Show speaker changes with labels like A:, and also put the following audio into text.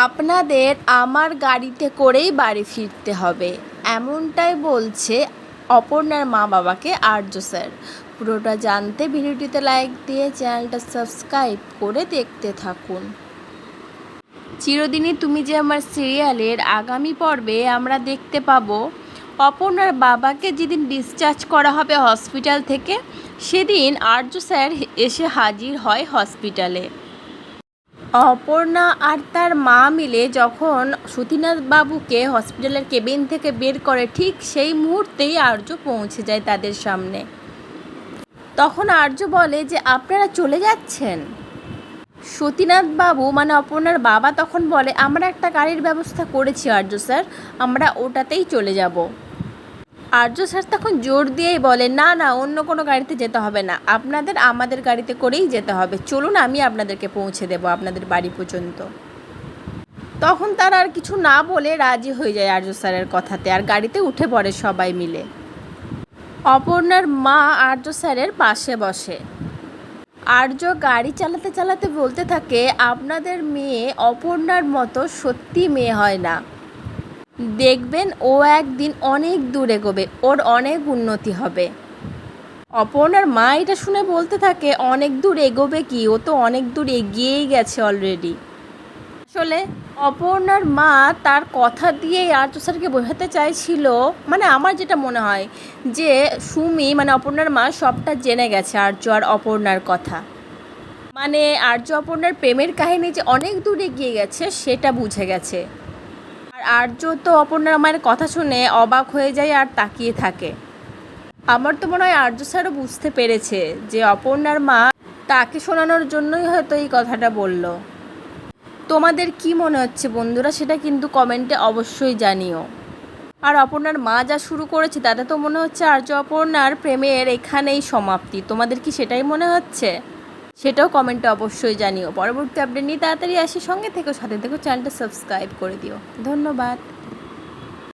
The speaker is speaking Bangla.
A: আপনাদের আমার গাড়িতে করেই বাড়ি ফিরতে হবে। এমনটাই বলছে অপর্ণার মা বাবাকে আর্য স্যার। পুরোটা জানতে ভিডিওটিতে লাইক দিয়ে চ্যানেলটা সাবস্ক্রাইব করে দেখতে থাকুন। চিরদিনই তুমি যে আমার সিরিয়ালের আগামী পর্বে আমরা দেখতে পাবো, অপর্ণার বাবাকে যেদিন ডিসচার্জ করা হবে হসপিটাল থেকে, সেদিন আর্য স্যার এসে হাজির হয় হসপিটালে অপর্ণা আর তার মা মিলে যখন বাবুকে হসপিটালের কেবিন থেকে বের করে, ঠিক সেই মুহূর্তেই আর্য পৌঁছে যায় তাদের সামনে। তখন আর্য বলে যে, আপনারা চলে যাচ্ছেন? সতীনাথ বাবু মানে অপর্ণার বাবা তখন বলে, আমরা একটা গাড়ির ব্যবস্থা করেছি আর্য স্যার, আমরা ওটাতেই চলে যাব। আর্য স্যার তখন জোর দিয়েই বলে না না, অন্য কোনো গাড়িতে যেতে হবে না। আপনাদের আমাদের গাড়িতে করেই যেতে হবে। চলুন, আমি আপনাদেরকে পৌঁছে দেব আপনাদের বাড়ি পর্যন্ত। তখন তারা আর কিছু না বলে রাজি হয়ে যায় আর্য স্যারের কথাতে, আর গাড়িতে উঠে পড়ে সবাই মিলে। অপর্ণার মা আর্য স্যারের পাশে বসে। আর্য গাড়ি চালাতে চালাতে বলতে থাকে, আপনাদের মেয়ে অপর্ণার মতো সত্যি মেয়ে হয় না। দেখবেন ও একদিন অনেক দূর এগোবে ওর অনেক উন্নতি হবে। অপর্ণার মা এটা শুনে বলতে থাকে, অনেক দূর এগোবে কি? ও তো অনেক দূর এগিয়েই গেছে অলরেডি আসলে অপর্ণার মা তার কথা দিয়েই আর্য স্যারকে বোঝাতে চাইছিল মানে আমার যেটা মনে হয় যে সুমি মানে অপর্ণার মা সবটা জেনে গেছে আর্য আর অপর্ণার কথা। মানে আর্য অপর্ণার প্রেমের কাহিনী যে অনেক দূর এগিয়ে গেছে, সেটা বুঝে গেছে। আর্য তো অপর্ণার মায়ের কথা শুনে অবাক হয়ে যায় আর তাকিয়ে থাকে। আমার তো মনে হয় আর্য স্যারও বুঝতে পেরেছে যে অপর্ণার মা তাকে শোনানোর জন্যই হয়তো এই কথাটা বলল। তোমাদের কি মনে হচ্ছে বন্ধুরা সেটা কিন্তু কমেন্টে অবশ্যই জানিও। আর অপর্ণার মা যা শুরু করেছে তাতে তো মনে হচ্ছে আর্য অপর্ণার প্রেমের এখানেই সমাপ্তি। তোমাদের কি সেটাই মনে হচ্ছে? সেটাও কমেন্টে অবশ্যই জানিও। পরবর্তী আপডেট নিয়ে তাড়াতাড়ি আসি। সঙ্গে থেকেও সাথে থেকেও চ্যানেলটা সাবস্ক্রাইব করে দিও। ধন্যবাদ।